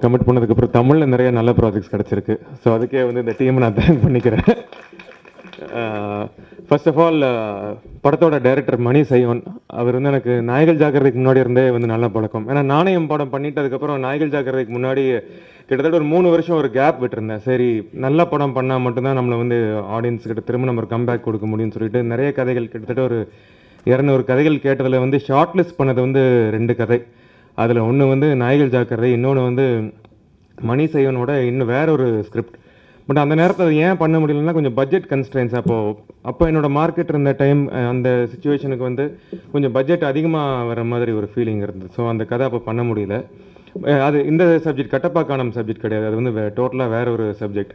Commit பண்ணதுக்கப்புறம் தமிழில் நிறைய நல்ல ப்ராஜெக்ட்ஸ் கிடச்சிருக்கு. ஸோ அதுக்கே வந்து இந்த டீமை நான் தேங்க் பண்ணிக்கிறேன். ஃபர்ஸ்ட் ஆஃப் ஆல் படத்தோட டைரக்டர் மணி சைவன் அவர் வந்து எனக்கு நாய்கள் ஜாக்கிரதைக்கு முன்னாடி இருந்தே வந்து நல்ல பழக்கம். ஏன்னா நாணயம் படம் பண்ணிட்டதுக்கப்புறம் நாய்கள் ஜாக்கிரதைக்கு முன்னாடி கிட்டத்தட்ட ஒரு மூணு வருஷம் ஒரு கேப் விட்டுருந்தேன். சரி நல்ல படம் பண்ணால் மட்டும்தான் நம்மளை வந்து ஆடியன்ஸ் கிட்ட திரும்ப நம்ம கம்பேக் கொடுக்க முடியும்னு சொல்லிட்டு நிறைய கதைகள் கிட்டத்தட்ட ஒரு இரநூறு கதைகள் கேட்டதில் வந்து ஷார்ட் லிஸ்ட் பண்ணது வந்து ரெண்டு கதை. அதில் ஒன்று வந்து நாய்கள் ஜாக்கிரதை இன்னொன்று வந்து மணி சைவனோட இன்னும் வேற ஒரு ஸ்கிரிப்ட் பட் அந்த நேரத்தில் அதை ஏன் பண்ண முடியலன்னா கொஞ்சம் பட்ஜெட் கன்ஸ்ட்ரென்ஸ் அப்போது அப்போ என்னோடய மார்க்கெட் இருந்த டைம் அந்த சுச்சுவேஷனுக்கு வந்து கொஞ்சம் பட்ஜெட் அதிகமாக வர மாதிரி ஒரு ஃபீலிங் இருந்தது. ஸோ அந்த கதை அப்போ பண்ண முடியல. அது இந்த சப்ஜெக்ட் கட்டப்பா சப்ஜெக்ட் கிடையாது. அது வந்து டோட்டலாக வேற ஒரு சப்ஜெக்ட்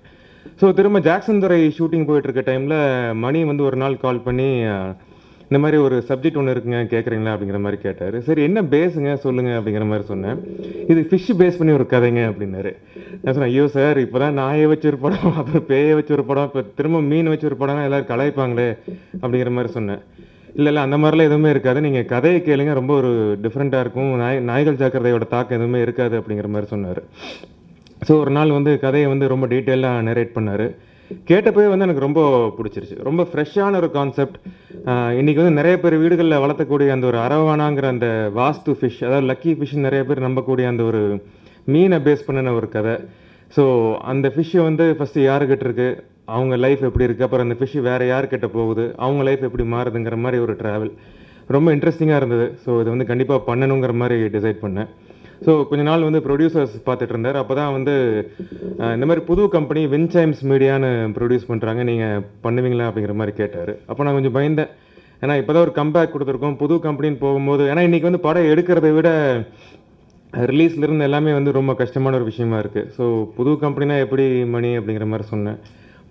ஸோ திரும்ப ஜாக்சன் துறை ஷூட்டிங் போயிட்டு இருக்க டைமில் மணி வந்து ஒரு நாள் கால் பண்ணி இந்த மாதிரி ஒரு சப்ஜெக்ட் ஒன்று இருக்குங்க கேட்குறீங்களா அப்படிங்கிற மாதிரி கேட்டார். சரி என்ன பேஸுங்க சொல்லுங்க அப்படிங்கிற மாதிரி சொன்னேன். இது ஃபிஷ் பேஸ் பண்ணி ஒரு கதைங்க அப்படின்னாரு. நான் சொன்னேன் ஐயோ சார் இப்போ தான் நாயை வச்சு ஒரு படம் அப்புறம் பேயை வச்சு ஒரு படம் இப்போ திரும்ப மீன் வச்சு ஒரு படம்னா எல்லோரும் கலாய்ப்பாங்களே அப்படிங்கிற மாதிரி சொன்னேன். இல்லை இல்லை அந்த மாதிரிலாம் எதுவுமே இருக்காது. நீங்கள் கதையை கேளுங்க ரொம்ப ஒரு டிஃப்ரெண்ட்டாக இருக்கும். நாய் நாய்கள் ஜாக்கிரதையோட தாக்கம் எதுவுமே இருக்காது அப்படிங்கிற மாதிரி சொன்னார். ஸோ ஒரு நாள் வந்து கதையை வந்து ரொம்ப டீட்டெயிலாக நரேட் பண்ணார். கேட்டப்பவே வந்து எனக்கு ரொம்ப பிடிச்சிருச்சு. ரொம்ப ஃப்ரெஷ்ஷான ஒரு கான்செப்ட் இன்னைக்கு வந்து நிறைய பேர் வீடுகளில் வளர்த்தக்கூடிய அந்த ஒரு அரவானாங்கிற அந்த வாஸ்து ஃபிஷ் அதாவது லக்கி ஃபிஷ் நிறைய பேர் நம்பக்கூடிய அந்த ஒரு மீனை பேஸ் பண்ணின ஒரு கதை. ஸோ அந்த ஃபிஷ்ஷை வந்து ஃபஸ்ட்டு யாருக்கிட்ட இருக்குது அவங்க லைஃப் எப்படி இருக்குது அப்புறம் அந்த ஃபிஷ்ஷு வேறு யார்கிட்ட போகுது? அவங்க லைஃப் எப்படி மாறுதுங்கிற மாதிரி ஒரு ட்ராவல் ரொம்ப இன்ட்ரெஸ்டிங்காக இருந்தது. ஸோ இது வந்து கண்டிப்பாக பண்ணணுங்கிற மாதிரி டிசைட் பண்ணேன். ஸோ கொஞ்ச நாள் வந்து ப்ரொடியூசர்ஸ் பார்த்துட்டு இருந்தார் அப்போ தான் வந்து இந்த மாதிரி புது கம்பெனி வின்சைம்ஸ் மீடியான்னு ப்ரொடியூஸ் பண்ணுறாங்க நீங்கள் பண்ணுவீங்களா அப்படிங்கிற மாதிரி கேட்டார். அப்போ நான் கொஞ்சம் பயந்தேன். ஏன்னா இப்போ தான் ஒரு கம்பேக் கொடுத்துருக்கோம். புது கம்பெனின்னு போகும்போது ஏன்னா இன்றைக்கி வந்து படம் எடுக்கிறத விட ரிலீஸ்லேருந்து எல்லாமே வந்து ரொம்ப கஷ்டமான ஒரு விஷயமா இருக்குது ஸோ புது கம்பெனினா எப்படி மணி அப்படிங்கிற மாதிரி சொன்னேன்.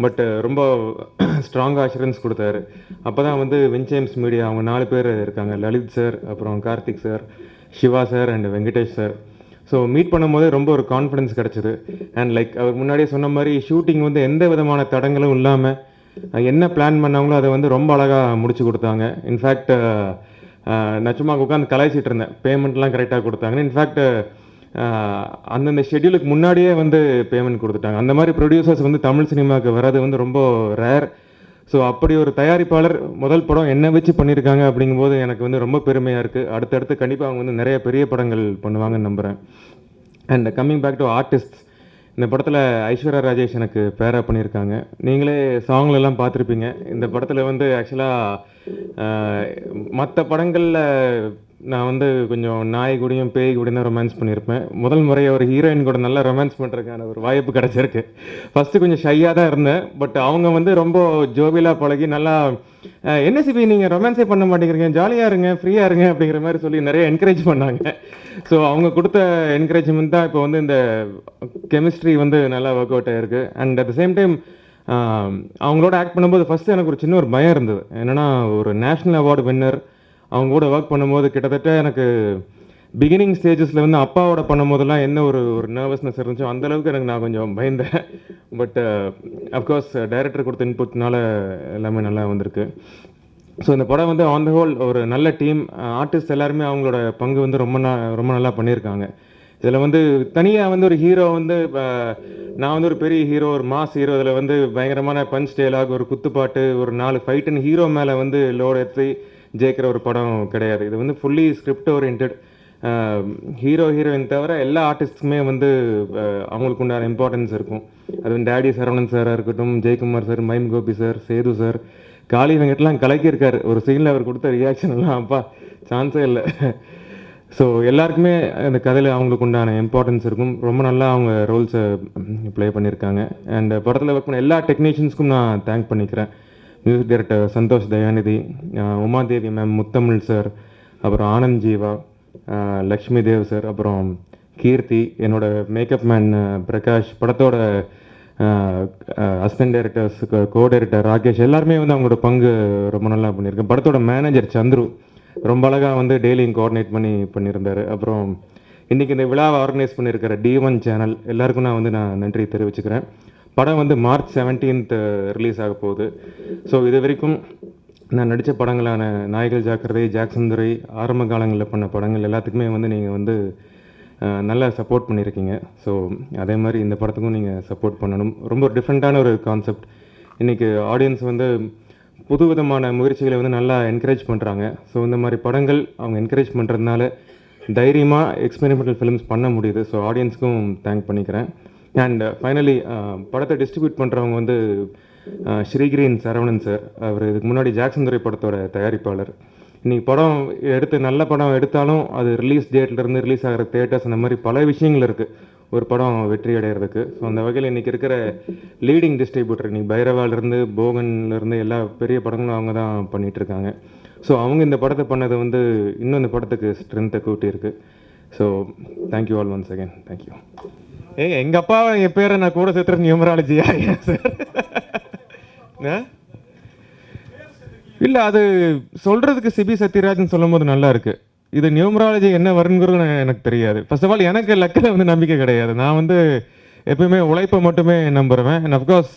பட் ரொம்ப ஸ்ட்ராங்காக அஷூரன்ஸ் கொடுத்தாரு. அப்போ தான் வந்து வின்சேம்ஸ் மீடியா அவங்க நாலு பேர் இருக்காங்க. லலித் சார் அப்புறம் Karthik sir Siva sir and Venkatesh sir. So meet பண்ணும்போதே ரொம்ப ஒரு கான்ஃபிடன்ஸ் கிடச்சிது. அண்ட் லைக் அவர் முன்னாடியே சொன்ன மாதிரி ஷூட்டிங் வந்து எந்த விதமான தடங்களும் இல்லாமல் என்ன பிளான் பண்ணாங்களோ அதை வந்து ரொம்ப அழகாக முடிச்சு கொடுத்தாங்க. இன்ஃபேக்ட் நான் சும்மா உட்காந்து கலாய்ச்சிட்டு இருந்தேன். பேமெண்ட்லாம் கரெக்டாக கொடுத்தாங்க இன்ஃபேக்ட் அந்தந்த ஷெட்யூலுக்கு முன்னாடியே வந்து பேமெண்ட் கொடுத்துட்டாங்க. அந்த மாதிரி ப்ரொடியூசர்ஸ் வந்து தமிழ் சினிமாவுக்கு வர்றது வந்து ரொம்ப ரேர் ஸோ அப்படி ஒரு தயாரிப்பாளர் முதல் படம் என்ன வச்சு பண்ணியிருக்காங்க அப்படிங்கும்போது எனக்கு வந்து ரொம்ப பெருமையாக இருக்குது அடுத்தடுத்து கண்டிப்பாக அவங்க வந்து நிறைய பெரிய படங்கள் பண்ணுவாங்கன்னு நம்புகிறேன் and coming back to artist இந்த படத்தில் ஐஸ்வர்யா ராஜேஷ் எனக்கு பேரா பண்ணியிருக்காங்க. நீங்களே சாங்லெல்லாம் பார்த்துருப்பீங்க. இந்த படத்தில் வந்து ஆக்சுவலாக மற்ற படங்களில் நான் வந்து கொஞ்சம் நாய் கூடயும் பேய் கூடயும் தான் ரொமான்ஸ் பண்ணியிருப்பேன். முதல் முறை ஒரு ஹீரோயின் கூட நல்லா ரொமான்ஸ் பண்ணுறதுக்கான ஒரு வாய்ப்பு கிடச்சிருக்கு. ஃபஸ்ட்டு கொஞ்சம் ஷையாக தான் இருந்தேன். பட் அவங்க வந்து ரொம்ப ஜோவியலாக பழகி நல்லா என்எஸ்சிபி என்ன சிபி நீங்கள் ரொமான்ஸே பண்ண மாட்டேங்கிறீங்க? ஜாலியாக இருங்க ஃப்ரீயாக இருங்க அப்படிங்கிற மாதிரி சொல்லி நிறைய என்கரேஜ் பண்ணாங்க. ஸோ அவங்க கொடுத்த என்கரேஜ்மெண்ட் தான் இப்போ வந்து இந்த கெமிஸ்ட்ரி வந்து நல்லா ஒர்க் அவுட் ஆகிருக்கு and at the same time அவங்களோட ஆக்ட் பண்ணும்போது ஃபஸ்ட்டு எனக்கு ஒரு சின்ன ஒரு பயம் இருந்தது. என்னென்னா ஒரு நேஷ்னல் அவார்டு வின்னர் அவங்க கூட ஒர்க் பண்ணும்போது கிட்டத்தட்ட எனக்கு பிகினிங் ஸ்டேஜஸில் வந்து அப்பாவோட பண்ணும்போதெல்லாம் என்ன ஒரு ஒரு நர்வஸ்னஸ் இருந்துச்சோ அந்த அளவுக்கு எனக்கு நான் கொஞ்சம் பயந்தேன். பட் அஃப்கோர்ஸ் டைரக்டர் கொடுத்த இன்புட்னால எல்லாமே நல்லா வந்திருக்கு. ஸோ இந்த படம் வந்து ஆன் த ஹோல் ஒரு நல்ல டீம் ஆர்டிஸ்ட் uh, எல்லாருமே அவங்களோட பங்கு வந்து ரொம்ப நா ரொம்ப நல்லா பண்ணியிருக்காங்க. இதில் வந்து தனியாக வந்து ஒரு ஹீரோ வந்து uh, நான் வந்து ஒரு பெரிய ஹீரோ ஒரு மாஸ் ஹீரோ இதில் வந்து பயங்கரமான பஞ்ச் டேலாக் ஒரு குத்துப்பாட்டு ஒரு நாலு ஃபைட்டுன்னு ஹீரோ மேலே வந்து லோடு எடுத்து ஜெயிக்கிற ஒரு படம் கிடையாது. இது வந்து fully script orient hero heroine தவிர எல்லா ஆர்டிஸ்ட்டுக்குமே வந்து அவங்களுக்கு உண்டான இம்பார்ட்டன்ஸ் இருக்கும். அது வந்து டேடி சரவணன் சாராக இருக்கட்டும் Jayakumar sir mime Gopi sir Sethu sir Kali வெங்கட்லாம் கலக்கியிருக்காரு. ஒரு சீனில் அவர் கொடுத்த ரியாக்ஷன் எல்லாம் அப்பா சான்ஸே இல்லை. ஸோ எல்லாருக்குமே அந்த கதையில் அவங்களுக்கு உண்டான இம்பார்ட்டன்ஸ் இருக்கும். ரொம்ப நல்லா அவங்க ரோல்ஸை ப்ளே பண்ணியிருக்காங்க. அண்ட் படத்தில் ஒர்க் பண்ண எல்லா டெக்னீஷியன்ஸ்க்கும் நான் தேங்க் பண்ணிக்கிறேன். Music director Santhosh Dhayanidhi Umadevi ma'am Muthamizh sir அப்புறம் ஆனந்த் ஜீவா லக்ஷ்மி தேவ் சார் அப்புறம் கீர்த்தி என்னோட மேக்கப் மேன் பிரகாஷ் படத்தோட assistant directors co director Rakesh எல்லாருமே வந்து அவங்களோட பங்கு ரொம்ப நல்லா பண்ணியிருக்கேன் படத்தோட மேனேஜர் சந்துரு ரொம்ப அழகாக வந்து டெய்லியும் கோஆர்டினேட் பண்ணி பண்ணியிருந்தாரு. அப்புறம் இன்னைக்கு இந்த விழாவை ஆர்கனைஸ் பண்ணியிருக்கிற டி ஒன் சேனல் எல்லாருக்கும் நான் வந்து நான் நன்றி தெரிவிச்சுக்கிறேன். படம் வந்து மார்ச் செவன்டீன்த் ரிலீஸ் ஆக போகுது. ஸோ இது வரைக்கும் நான் நடித்த படங்களான நாய்கள் ஜாக்கிரதை ஜாக்சன் துரை ஆரம்ப காலங்களில் பண்ண படங்கள் எல்லாத்துக்குமே வந்து நீங்கள் வந்து நல்லா சப்போர்ட் பண்ணியிருக்கீங்க. ஸோ அதே மாதிரி இந்த படத்துக்கும் நீங்கள் சப்போர்ட் பண்ணணும். ரொம்ப டிஃப்ரெண்ட்டான ஒரு கான்செப்ட் இன்றைக்கி ஆடியன்ஸ் வந்து புது விதமான முயற்சிகளை வந்து நல்லா என்கரேஜ் பண்ணுறாங்க ஸோ இந்த மாதிரி படங்கள் அவங்க என்கரேஜ் பண்ணுறதுனால தைரியமாக எக்ஸ்பெரிமெண்டல் ஃபிலிம்ஸ் பண்ண முடியுது. ஸோ ஆடியன்ஸ்க்கும் தேங்க் பண்ணிக்கிறேன். அண்ட் ஃபைனலி uh, uh, படத்தை டிஸ்ட்ரிபியூட் பண்ணுறவங்க வந்து uh, ஸ்ரீகிரீன் சரவணன் சார் அவர் இதுக்கு முன்னாடி ஜாக்சன் துறை படத்தோட தயாரிப்பாளர். இன்றைக்கி படம் எடுத்து நல்ல படம் எடுத்தாலும் அது ரிலீஸ் டேட்லேருந்து ரிலீஸ் ஆகிற தேட்டர்ஸ் அந்த மாதிரி பல விஷயங்கள் இருக்குது ஒரு படம் வெற்றி அடைகிறதுக்கு ஸோ அந்த வகையில் இன்றைக்கி இருக்கிற லீடிங் டிஸ்ட்ரிபியூட்டர் இன்னைக்கு பைரவாலேருந்து போகன்லேருந்து எல்லா பெரிய படங்களும் அவங்க தான் பண்ணிகிட்ருக்காங்க ஸோ அவங்க இந்த படத்தை பண்ணது வந்து இன்னும் இந்த படத்துக்கு ஸ்ட்ரென்த்தை கூட்டியிருக்கு. So thank you all once again thank you ஏங்க எங்கள் அப்பா என் பேரை நான் கூட சேர்த்துற நியூமராலஜியா சார் இல்லை அது சொல்கிறதுக்கு சிபி சத்யராஜன் சொல்லும்போது நல்லா இருக்கு. இது நியூமராலஜி என்ன வருங்கிறது எனக்கு தெரியாது. ஃபர்ஸ்ட் ஆஃப் ஆல் எனக்கு லக்கில் வந்து நம்பிக்கை கிடையாது. நான் வந்து எப்பயுமே உழைப்பை மட்டுமே நம்புறேன் அண்ட் அஃப்கோர்ஸ்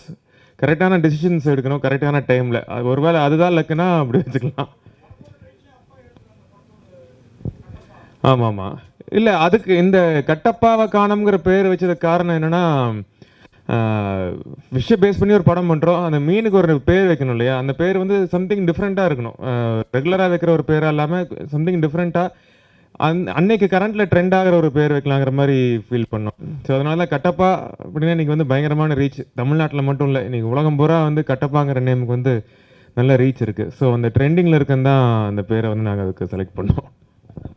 கரெக்டான டெசிஷன்ஸ் எடுக்கணும் கரெக்டான டைமில் அது ஒருவேளை அதுதான் லக்குனா அப்படி வச்சுக்கலாம். ஆமாம் ஆமாம். இல்லை அதுக்கு இந்த கட்டப்பாவை காணம்ங்கிற பேர் வச்சதுக்கு காரணம் என்னன்னா விஷ பேஸ் பண்ணி ஒரு படம் பண்ணுறோம் அந்த மீனுக்கு ஒரு பேர் வைக்கணும் இல்லையா? அந்த பேர் வந்து சம்திங் டிஃப்ரெண்ட்டாக இருக்கணும். ரெகுலராக வைக்கிற ஒரு பேராக இல்லாமல் சம்திங் டிஃப்ரெண்ட்டாக அந் அன்னைக்கு கரண்டில் ட்ரெண்ட் ஆகிற ஒரு பேர் வைக்கலாங்கிற மாதிரி ஃபீல் பண்ணோம். ஸோ அதனால கட்டப்பா அப்படின்னா இன்றைக்கி வந்து பயங்கரமான ரீச் தமிழ்நாட்டில் மட்டும் இல்லை இன்றைக்கி உலகம் பூரா வந்து கட்டப்பாங்கிற நேமுக்கு வந்து நல்ல ரீச் இருக்குது ஸோ அந்த ட்ரெண்டிங்கில் இருக்கந்தான் தான் அந்த பேரை வந்து நாங்கள் அதுக்கு செலக்ட் பண்ணோம்.